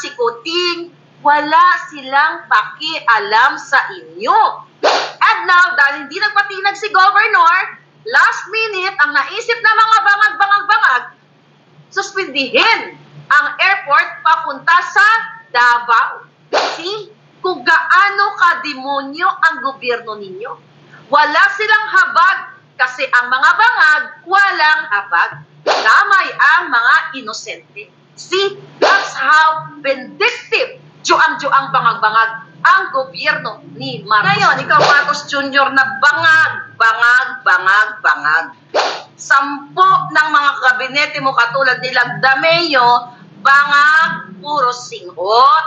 at si Kuting, wala silang pakialam sa inyo. And now, dahil hindi nagpatinag si Governor, last minute, ang naisip na mga bangag-bangag-bangag, suspindihin ang airport papunta sa Davao. See? Kung gaano ka-demonyo ang gobyerno ninyo. Wala silang habag kasi ang mga bangag walang habag. Damay ang mga inosente. See? That's how vindictive, juang-juang bangag-bangag ang gobyerno ni Marcos. Ngayon, ikaw Marcos Jr. na bangag, bangag, bangag, bangag. Sampo ng mga kabinete mo katulad nila Dameo, bangag, puro singhot,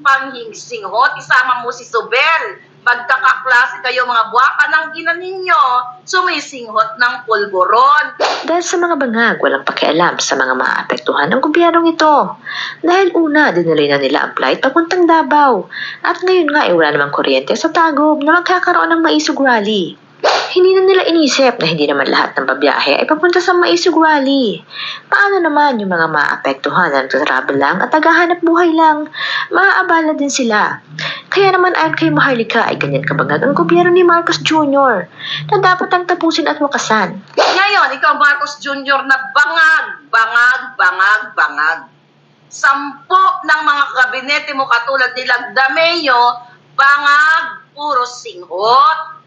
panghingsinghot, isama mo si Sobel. Magkakaklase kayo mga buwaka ng ina ninyo, sumisinghot ng pulboron. Dahil sa mga bangag, walang pakialam sa mga maapektuhan ng gobyernong ito. Dahil una, dinali na nila ang flight papuntang Davao. At ngayon nga, eh, wala namang kuryente sa Tagob na magkakaroon ng Maisog Rally. Hindi na nila inisip na hindi naman lahat ng babiyahe ay papunta sa Maisog Rally. Paano naman yung mga maapektuhan na nagtatravel lang at naghahanap buhay lang? Maaabala din sila. Kaya naman ayon kay Maharlika ay ganyan kabangag ang gobyerno ni Marcos Jr. na dapat ang tapusin at wakasan. Ikaw Marcos Jr. na bangag, bangag, bangag, bangag. Sampo ng mga kabinete mo katulad nila Dameo, bangag, puro singhot,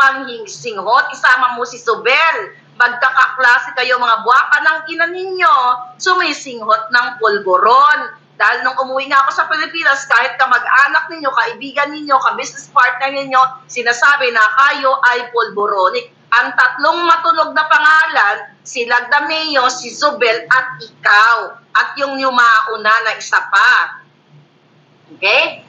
panghingsinghot, isama mo si Sobel. Magkakaklase kayo mga buwaka ng ina ninyo, sumisinghot ng pulboron. Dahil nung umuwi nga ako sa Pilipinas, kahit kamag-anak ninyo, kaibigan ninyo, ka-business partner ninyo, sinasabi na kayo ay pulboronic. Ang tatlong matunog na pangalan, si Lagdameo, si Zobel, at ikaw. At yung yumauna na isa pa. Okay?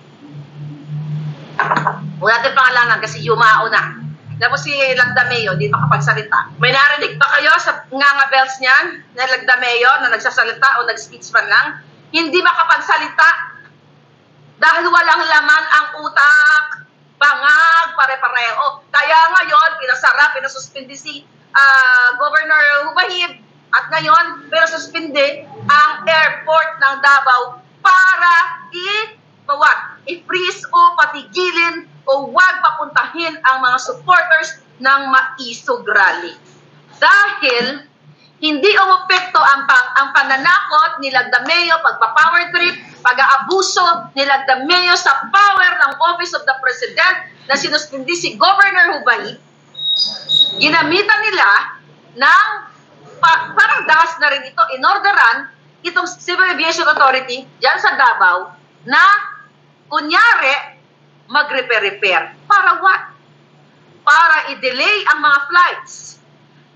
Huwag natin pangalanan kasi yumauna. Tapos si Lagdameo, di makapagsalita. May narinig ba kayo sa nganga bells niyan na Lagdameo na nagsasalita o nag-speech man lang? Hindi makapagsalita dahil walang laman ang utak. Bangag, pare-pareho. Kaya ngayon, pinasara, pinasuspindi si ah, Governor Hubahib at ngayon, pinasuspindi ang airport ng Davao para i wag, i-freeze o patigilin o wag papuntahin ang mga supporters ng Maisog Rally. Dahil hindi umepekto ang, pang, ang pananakot ni Lagdameo, pagpa-power trip, pag-aabuso ni Lagdameo sa power ng Office of the President na sinuspindi si Governor Hubay, ginamitan nila ng pa, parang dahas na rin ito, inorderan itong Civil Aviation Authority dyan sa Davao na kunyari mag-repair-repair. Para what? Para i-delay ang mga flights.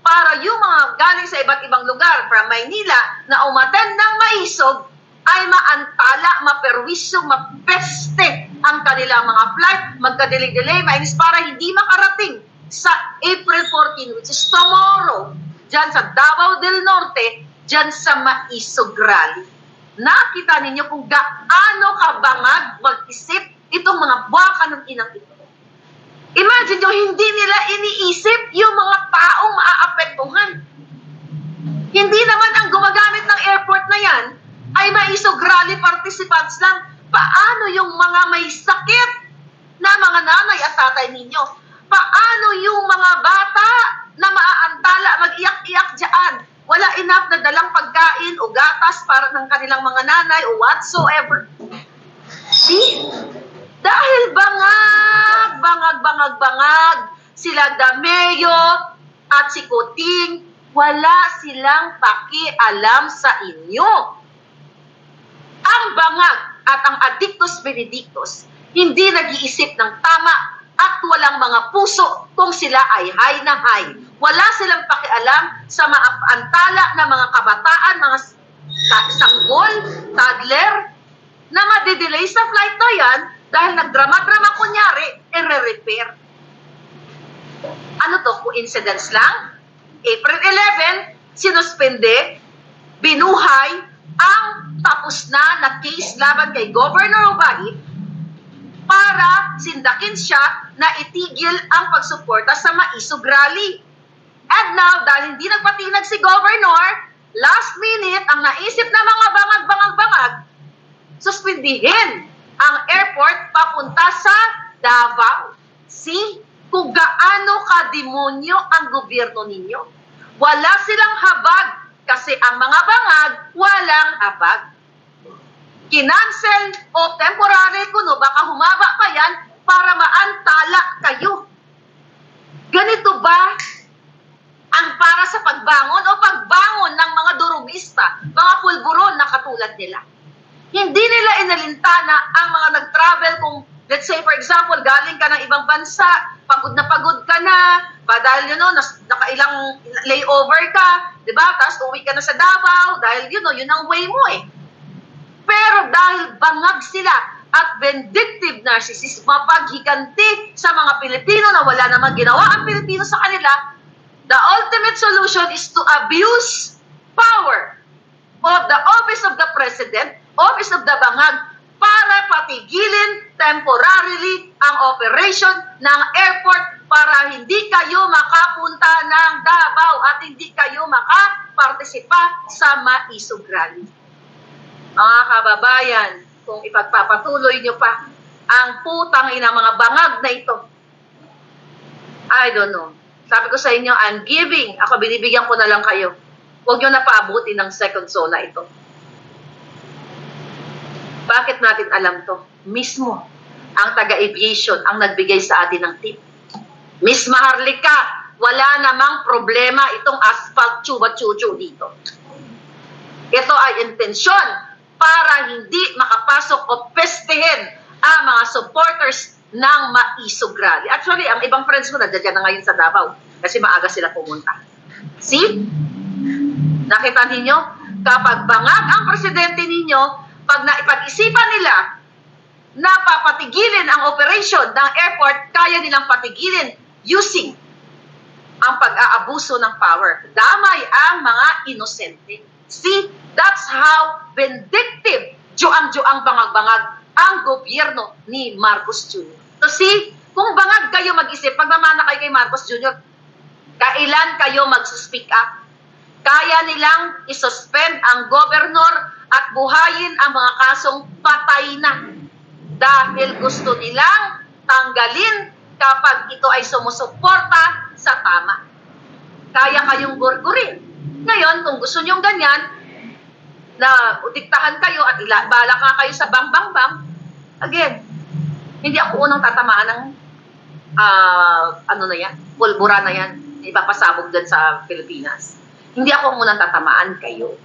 Para yung mga galing sa iba't ibang lugar from Maynila na umaten ng maisog ay maantala, maperwisyo, mapeste ang kanilang mga flight, magka-delay-delay, mainis para hindi makarating sa April 14, which is tomorrow, dyan sa Davao del Norte, dyan sa Maisog Rally. Nakita ninyo kung gaano kabangag mag-isip itong mga baka ng inang ito. Imagine nyo, hindi nila iniisip yung mga taong maaapektuhan. Hindi naman ang gumagamit ng airport na yan ay maisog rally participants lang. Paano yung mga may sakit na mga nanay at tatay ninyo? Paano yung mga bata na maaantala, mag-iyak-iyak dyan? Wala enough na dalang pagkain o gatas para ng kanilang mga nanay o whatsoever. See? Dahil bangag, bangag, bangag, bangag, sila Dameo at si Kuting, wala silang pakialam sa inyo. Ang bangag at ang addictus benedictus, hindi nag-iisip ng tama at walang mga puso kung sila ay high na high. Wala silang pakialam sa maapantala na mga kabataan, mga sanggol, toddler, na madidelay sa flight na yan dahil nagdrama-drama kunyari, i-repair. Ano to? Coincidence lang? April 11, sinuspende, binuhay ang tapos na na case laban kay Governor Obaid para sindakin siya na itigil ang pagsuporta sa Maisog Rally. And now, dahil hindi nagpatinag si Governor, last minute, ang naisip na mga bangag-bangag-bangag, suspindihin ang airport papunta sa Davao. See kung gaano ka-demonyo ang gobyerno ninyo. Wala silang habag kasi ang mga bangag walang habag. Kinansel o temporary kuno baka humaba pa yan para maantala kayo. Ganito ba ang para sa pagbangon o pagbangon ng mga durumista, mga pulburon na katulad nila. Hindi nila inalintana ang mga nag-travel kung, let's say for example, galing ka ng ibang bansa, pagod na pagod ka na, pa dahil yun know, nas, nakailang layover ka, di ba? Tapos uwi ka na sa Davao, dahil yun know, yun ang way mo eh. Pero dahil bangag sila at vindictive narcissist, mapaghiganti sa mga Pilipino na wala namang ginawa ang Pilipino sa kanila, the ultimate solution is to abuse power of the office of the president, office of the bangag, para patigilin temporarily ang operation ng airport para hindi kayo makapunta ng Davao at hindi kayo makapartisipa sa maisog rally. Mga kababayan, kung ipagpapatuloy nyo pa ang putang ina mga bangag na ito, I don't know. Sabi ko sa inyo, I'm giving. Ako, binibigyan ko na lang kayo. Huwag nyo na paabutin ng second sola ito. Bakit natin alam to? Mismo, ang taga-aviation ang nagbigay sa atin ng tip. Miss Maharlika, wala namang problema itong asphalt chuba-chuchu dito. Ito ay intensyon para hindi makapasok o pestehin ang mga supporters ng Maisog Rally. Actually, ang ibang friends ko nandiyan na ngayon sa Davao kasi maaga sila pumunta. See? Nakita ninyo? Kapag bangag ang presidente ninyo, pag naipag-isipan nila na papatigilin ang operation ng airport, kaya nilang patigilin using ang pag-aabuso ng power. Damay ang mga inosente. See, that's how vindictive, juang-juang bangag-bangag ang gobyerno ni Marcos Jr. So see, kung bangag kayo mag-isip, pagmamana kayo kay Marcos Jr., kailan kayo mag-speak up? Kaya nilang isuspend ang gobernur at buhayin ang mga kasong patay na dahil gusto nilang tanggalin kapag ito ay sumusuporta sa tama. Kaya kayong gurgurin. Ngayon, kung gusto nyong ganyan, na diktahan kayo at ila, bala ka kayo sa bang bang bang, again, hindi ako unang tatamaan ng ah, ano na yan, pulbura na yan, ipapasabog dyan sa Pilipinas. Hindi ako munang tatamaan kayo.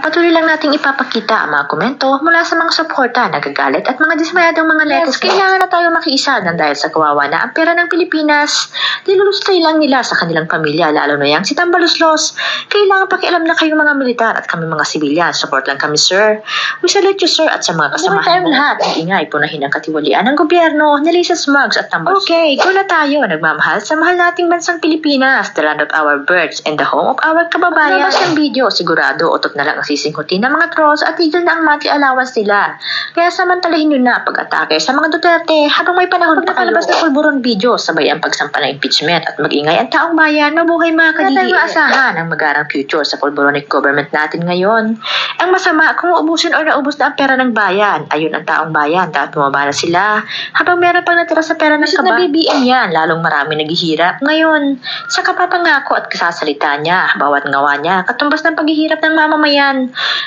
Patuloy lang nating ipapakita ang mga komento mula sa mga suporta, nagagalit at mga dismayadong mga letters. Kailangan na tayo makiisa ng dahil sa kawawa na ang pera ng Pilipinas. Nilulustay lang nila sa kanilang pamilya, lalo na yang si Tambaluslos. Kailangan pakialam na kayo mga militar at kami mga sibilyan. Support lang kami, sir. We salute you, sir, at sa mga kasamahan mo. lahat. Ingay, punahin ang katiwalian ng gobyerno, ni Lisa Smugs at Tambaluslos. Okay, go na tayo. Nagmamahal sa mahal nating bansang Pilipinas, the land of our birds and the home of our kababayan. Labas ng video, sigurado, utot na lang ang sisingkutin ng mga trolls at tigil na ang monthly allowance nila. Kaya samantalahin nyo na pag-atake sa mga Duterte habang may panahon pa kayo. na pulburon video, sabay ang pagsampa ng impeachment at mag-ingay ang taong bayan, mabuhay mga kadidi. Kaya tayo maasahan ang magarang future sa pulburonic government natin ngayon. Ang masama, kung ubusin o naubos na ang pera ng bayan, ayun ang taong bayan, dahil bumaba na sila. Habang meron pang natira sa pera ng kaba, na BBM yan, lalong marami naghihirap. Ngayon, sa kapapangako at kasasalita niya, bawat ngawa niya, katumbas ng paghihirap ng mamamayan.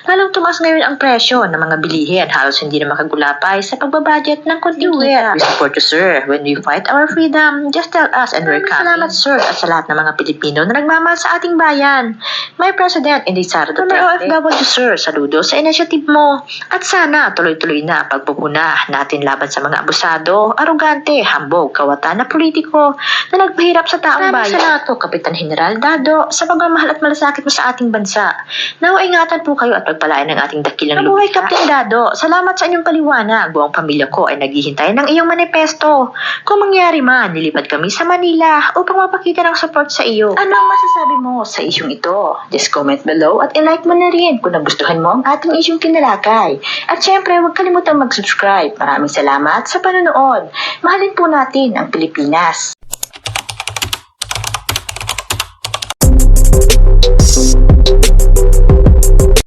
Lalong tumaas ngayon ang presyo ng mga bilihin, halos hindi na makagulapay sa pagbabudget ng konting kita. We support you, sir. When we fight our freedom, just tell us and we're coming. Salamat, sir, at sa lahat ng mga Pilipino na nagmamahal sa ating bayan. My President, Inday Sara Duterte. OFW, sir, saludo sa initiative mo. At sana tuloy-tuloy na pagpupuna natin laban sa mga abusado, arugante, hambog, kawatan na politiko na nagpahirap sa taong bayan. Salamat po, Kapitan General Dado, sa pagmamahal at malasakit mo sa ating bansa. Nawa ingatan po kayo at pagpalain ng ating dakilang Mabuhay, Kapten Dado. Salamat sa inyong paliwanag. Buong pamilya ko ay naghihintay ng iyong manifesto. Kung mangyari man, nilipat kami sa Manila upang mapakita ng support sa iyo. Ano ang masasabi mo sa isyong ito? Just comment below at ilike mo na rin kung nagustuhan mo ang ating isyong tinalakay. At syempre, huwag kalimutang mag-subscribe. Maraming salamat sa panonood. Mahalin po natin ang Pilipinas.